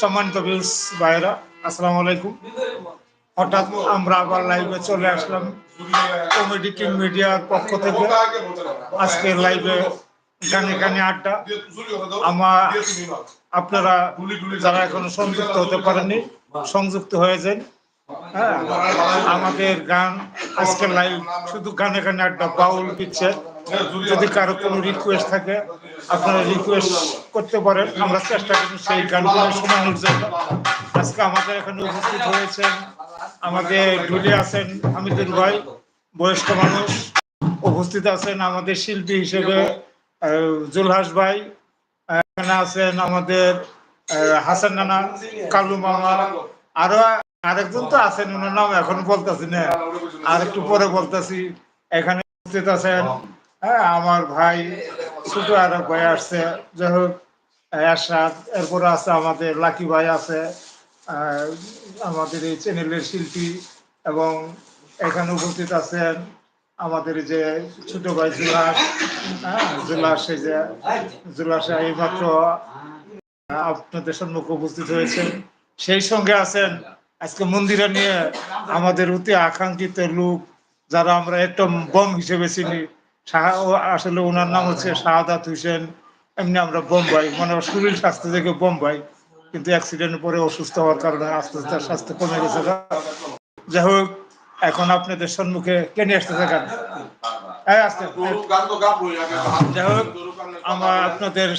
সম্মানিত ভিউস ভাইরা আসসালামু আলাইকুম। হঠাৎ আমরা আবার লাইভে চলে আসলাম কমেডি কিং মিডিয়ার পক্ষ থেকে। আজকে লাইভে গানে গানে আড্ডা। আমার আপনারা যারা এখনও সংযুক্ত হতে পারেননি, সংযুক্ত হয়ে যান হ্যাঁ আমাদের গান, আজকে লাইভ শুধু গানে গানে আড্ডা, বাউল দিচ্ছে যদি কারও কোনো রিকোয়েস্ট থাকে, আপনারা রিকোয়েস্ট করতে পারেন। আমরা চেষ্টা করি সেই গানগুলো শোনানোর জন্য। আজকে আমাদের এখানে উপস্থিত হয়েছেন আমাদের ঢুলে আছেন হামিদুল ভাই, বয়স্ক মানুষ। উপস্থিত আছেন আমাদের শিল্পী হিসেবে জুলহাস ভাই এখানে আছেন আমাদের হাসান নানা, কালু মামা, আরও আরেকজন তো আছেন, ওনার নাম এখন বলতেছি না। আর একটু পরে বলতেছি। এখানে উপস্থিত আছেন হ্যাঁ আমার ভাই ছোট আর ভাই আসছে যাই হোক, এরশাদ, এরপরে আছে আমাদের লাকি ভাই আছে আমাদের এই চ্যানেলের শিল্পী এবং এখানে উপস্থিত আছেন আমাদের যে ছোট ভাই জুলাস হ্যাঁ জুলাস এই যে জুলাস এই মাত্র আপনাদের সম্মুখে উপস্থিত হয়েছেন। সেই সঙ্গে আছেন আজকে মন্দিরে নিয়ে আমাদের অতি আকাঙ্ক্ষিত লোক, যারা আমরা একটা বম হিসেবে চিনি। শাহ- আসলে ওনার নাম হচ্ছে শাহাদাত হোসেন। এমনি আমরা বোম্বাই মানে শরীর স্বাস্থ্য থেকে বোম্বাই কিন্তু অ্যাক্সিডেন্টের পরে অসুস্থ হওয়ার কারণে আস্তে আস্তে তার স্বাস্থ্য কমে গেছে। যাই হোক এখন আপনাদের সম্মুখে কে নিয়ে আসতেছে গান আসতে যাই হোক আমরা আপনাদের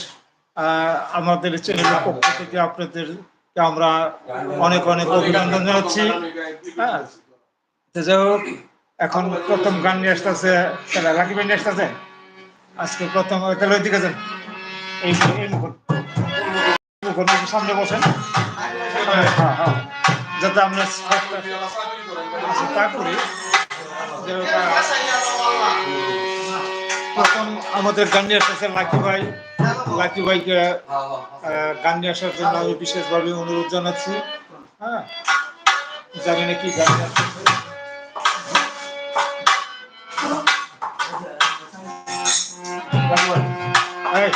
আমাদের চ্যানেলের পক্ষ থেকে আপনাদের আমরা অনেক অনেক অভিনন্দন জানাচ্ছি। হ্যাঁ যাই হোক এখন প্রথম গান নিয়ে আসতেছে লাকি ভাই নিয়ে আসতেছে। আজকে প্রথম তাহলে ওইদিকে যান। এই মুখর সামনে বসেন। হ্যাঁ হ্যাঁ যাতে আমরা আচ্ছা, তা করি। প্রথম আমাদের গান নিয়ে আসতেছে লাকি ভাই। লাকি ভাইকে গান নিয়ে আসার জন্য আমি বিশেষভাবে অনুরোধ জানাচ্ছি। হ্যাঁ? জানি না কি গান নিয়ে আসতেছে। লাকি ভাই, এই,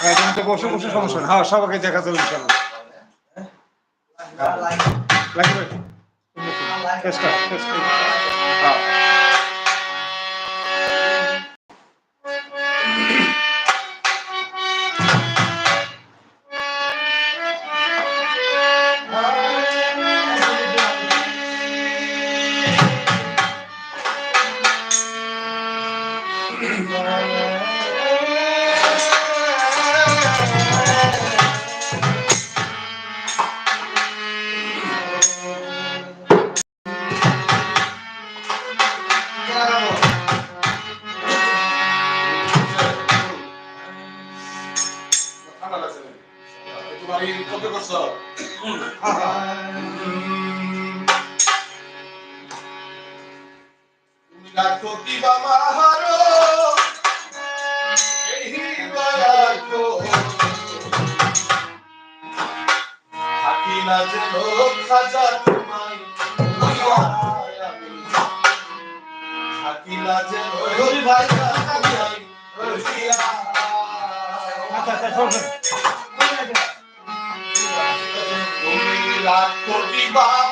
হ্যাঁ, তুমি তো বসে বসে সমস্যা নেই। হ্যাঁ সবাইকে দেখা যাবে ইনশাল্লাহ লাকি ভাই চেষ্টা চেষ্টা হ্যাঁ আচ্ছা আচ্ছা কোটি বাবা